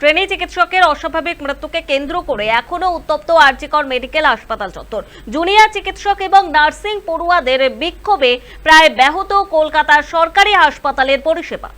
Trainee চিকিৎসকের অস্বাভাবিক মৃত্যুকে কেন্দ্র করে এখনও উত্তপ্ত আরজিকর মেডিকেল হাসপাতাল চত্বর। জুনিয়র চিকিৎসক এবং নার্সিং পড়ুয়াদের বিক্ষোভে প্রায় ব্যাহত কলকাতার সরকারি হাসপাতালের পরিষেবা।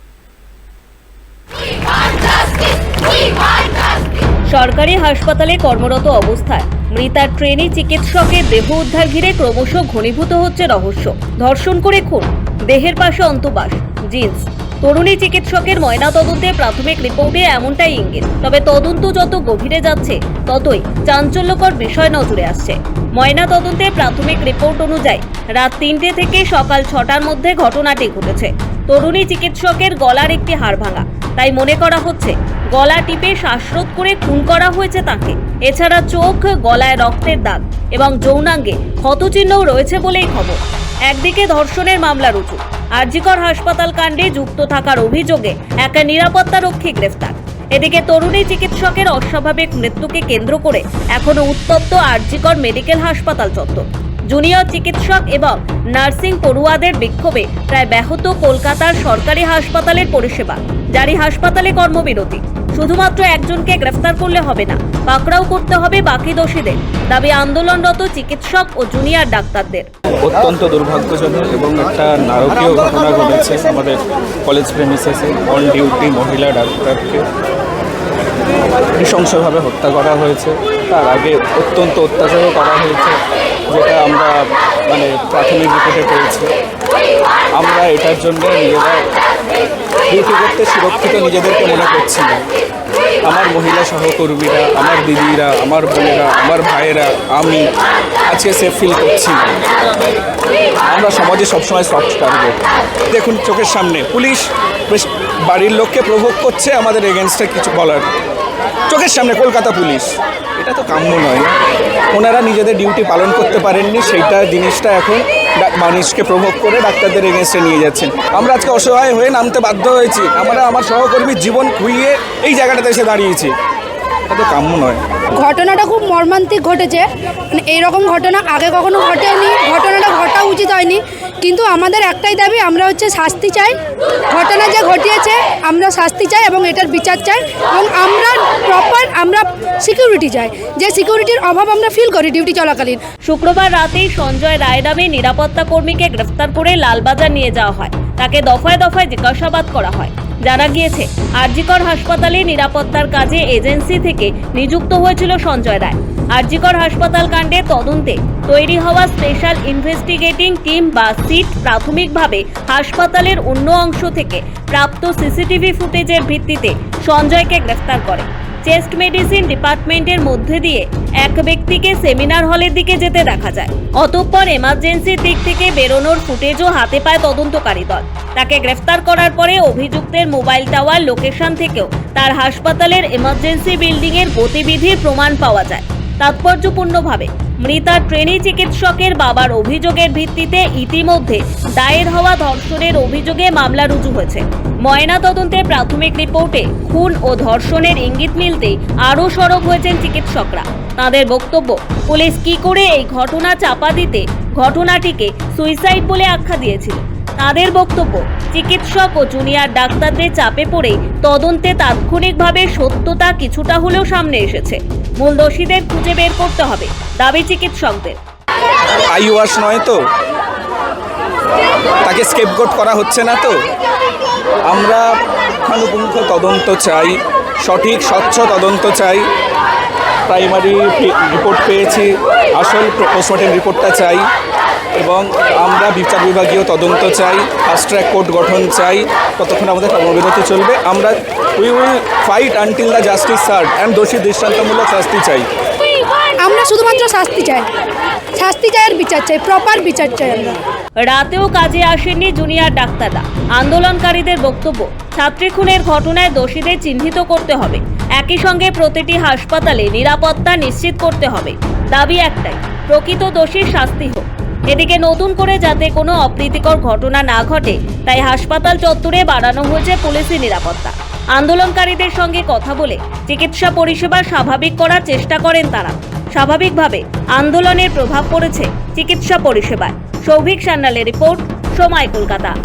সরকারি হাসপাতালে কর্মরত অবস্থায় মৃতার ট্রেনি চিকিৎসকের দেহ উদ্ধার ঘিরে ক্রমশ ঘনীভূত হচ্ছে রহস্য। ধর্ষণ করে খুন। দেহের পাশে অন্তবাস, জিন্স। তরুণী চিকিৎসকের ময়নাতদন্তে প্রাথমিক রিপোর্টে এমনটাই ইঙ্গিত। তবে তদন্ত যত গভীরে যাচ্ছে, ততই চাঞ্চল্যকর বিষয় নজরে আসছে। ময়নাতদন্তে প্রাথমিক রিপোর্ট অনুযায়ী রাত তিনটে থেকে সকাল ছটার মধ্যে ঘটনাটি ঘটেছে। তরুণী চিকিৎসকের গলার একটি হাড় ভাঙা। তাই মনে করা হচ্ছে, গলা টিপে শ্বাসরোধ করে খুন করা হয়েছে তাকে। এছাড়া চোখ, গলায় রক্তের দাগ এবং যৌনাঙ্গে ক্ষতচিহ্নও রয়েছে বলেই খবর। একদিকে ধর্ষণের মামলা রুজু, আরজিকর হাসপাতাল কাণ্ডে যুক্ত থাকার অভিযোগে এক নিরাপত্তা রক্ষী গ্রেফতার। এদিকে তরুণী চিকিৎসকের অস্বাভাবিক মৃত্যুকে কেন্দ্র করে এখনও উত্তপ্ত আরজিকর মেডিকেল হাসপাতাল চত্বর। জুনিয়র চিকিৎসক এবং নার্সিং পড়ুয়াদের বিক্ষোভে প্রায় ব্যাহত কলকাতার সরকারি হাসপাতালের পরিষেবা। জারি হাসপাতালে কর্মবিরতি। শুধুমাত্র একজনকে গ্রেফতার করলে হবে না, পাকড়াও করতে হবে বাকি দোষীদের। দাবি আন্দোলনরত চিকিৎসক ও জুনিয়র ডাক্তারদের। অত্যন্ত দুর্ভাগ্যজনক এবং একটা নারকীয় ঘটনা ঘটেছে আমাদের কলেজ প্রেমিসেসে অন ডিউটি মহিলা ডাক্তারকে নৃশংসভাবে হত্যা করা হয়েছে। তার আগে অত্যন্ত অত্যাচারও করা হয়েছে। যেটা আমরা মানে প্রাথমিক রিপোর্টে পেয়েছি। আমরা এটার জন্য নিজেরা ডিউটি করতে সুরক্ষিত নিজেদেরকে মনে করছি না। আমার মহিলা সহকর্মীরা, আমার দিদিরা, আমার বোনেরা, আমার ভাইয়েরা, আমি আজকে সেফ ফিল করছি। আমরা সমাজে সবসময় সফট টার্গেট দেখুন চোখের সামনে, পুলিশ বেশ বাড়ির লোককে প্রভোগ করছে, আমাদের এগেনস্টে কিছু বলার। চোখের সামনে কলকাতা পুলিশ, এটা তো কাম্য নয়। ওনারা নিজেদের ডিউটি পালন করতে পারেননি, সেইটা জিনিসটা এখন মানুষকে প্রভোগ করে ডাক্তারদের এগেনস্টে নিয়ে যাচ্ছেন। আমরা আজকে অসহায় হয়ে নামতে বাধ্য হয়েছি। আমরা আমার সহকর্মীর জীবন খুইয়ে এই জায়গাটাতে এসে দাঁড়িয়েছি। কাম্য নয়। ঘটনাটা খুব মর্মান্তিক ঘটেছে। মানে এইরকম ঘটনা আগে কখনো ঘটেনি। ঘটনাটা ঘটা উচিত হয়নি। কিন্তু আমাদের একটাই দাবি, আমরা হচ্ছে শাস্তি চাই। ঘটনা যে ঘটিয়েছে, আমরা শাস্তি চাই এবং এটার বিচার চাই এবং আমরা প্রপার আমরা সিকিউরিটি চাই। যে সিকিউরিটির অভাব আমরা ফিল করি ডিউটি চলাকালীন। শুক্রবার রাতেই সঞ্জয় রায় নামে নিরাপত্তা কর্মীকে গ্রেফতার করে লালবাজার নিয়ে যাওয়া হয়। তাকে দফায় দফায় জিজ্ঞাসাবাদ করা হয়। জানা গিয়েছে, আরজিকর হাসপাতালে নিরাপত্তার কাজে এজেন্সি থেকে নিযুক্ত হয়েছিল সঞ্জয় রায়। আরজিকর হাসপাতাল কাণ্ডে তদন্তে তৈরি হওয়া স্পেশাল ইনভেস্টিগেটিং টিম বা সিট প্রাথমিকভাবে হাসপাতালের অন্য অংশ থেকে প্রাপ্ত সিসিটিভি ফুটেজের ভিত্তিতে সঞ্জয়কে গ্রেফতার করে। চেস্ট মেডিসিন ডিপার্টমেন্টের মধ্যে দিয়ে এক ব্যক্তিকে সেমিনার হলের দিকে যেতে দেখা যায়। অতঃপর এমার্জেন্সির দিক থেকে বেরোনোর ফুটেজও হাতে পায় তদন্তকারী দল। তাকে গ্রেফতার করার পরে অভিযুক্তের মোবাইল টাওয়ার লোকেশন থেকেও তার হাসপাতালের এমার্জেন্সি বিল্ডিংয়ের গতিবিধির প্রমাণ পাওয়া যায়। তাৎপর্যপূর্ণভাবে মৃতা ট্রেনি চিকিৎসকের বাবার অভিযোগের ভিত্তিতে ইতিমধ্যে দায়ের হওয়া ধর্ষণের অভিযোগে মামলা রুজু হয়েছে। ময়না তদন্তের প্রাথমিক রিপোর্টে খুন ও ধর্ষণের ইঙ্গিত মিলতে আরও সরব হয়েছেন চিকিৎসকরা। তাদের বক্তব্য, পুলিশ কি করে এই ঘটনা চাপা দিতে ঘটনাটিকে সুইসাইড বলে আখ্যা দিয়েছিল? তাদের বক্তব্য, চিকিৎসক ও জুনিয়র ডাক্তারদের চাপে পড়ে তদন্তে তাৎক্ষণিকভাবে সত্যতা কিছুটা হলেও সামনে এসেছে। মূল দোষীদের খুঁজে বের করতে হবে, দাবি চিকিৎসকদের। আই ওয়াশ নয় তো? তাকে স্কেপগোট করা হচ্ছে না তো? আমরা পুঙ্খানুপুঙ্খ তদন্ত চাই, সঠিক, স্বচ্ছ তদন্ত চাই। প্রাইমারি রিপোর্ট পেয়েছি। আসল পোস্টমর্টেম রিপোর্টটা চাই এবং আমরা বিচার বিভাগীয় তদন্ত চাই ফাস্ট ট্র্যাক কোর্ট গঠন চাই, ততক্ষণ আমাদের কর্মবিরতি চলবে। আমরা we will fight until the justice serve and দোষী দৃষ্টান্তমূলক শাস্তি চাই। আমরা শুধুমাত্র শাস্তি চাই। শাস্তি চাই আর বিচার চাই প্রপার বিচার চাই আমরা। রাতেও কাজে আসেননি জুনিয়র ডাক্তাররা। আন্দোলনকারীদের বক্তব্য, ছাত্রী খুনের ঘটনায় দোষীদের চিহ্নিত করতে হবে। একই সঙ্গে প্রতিটি হাসপাতালে নিরাপত্তা নিশ্চিত করতে হবে। দাবি একটাই, প্রকৃত দোষীর শাস্তি হোক। এদিকে নতুন করে যাতে কোনো অপ্রীতিকর ঘটনা না ঘটে, তাই হাসপাতাল চত্বরে বাড়ানো হয়েছে পুলিশি নিরাপত্তা। আন্দোলনকারীদের সঙ্গে কথা বলে চিকিৎসা পরিষেবা স্বাভাবিক করার চেষ্টা করেন তারা। স্বাভাবিকভাবে আন্দোলনের প্রভাব পড়েছে চিকিৎসা পরিষেবায়। সৌভিক সান্যালের রিপোর্ট, সময় কলকাতা।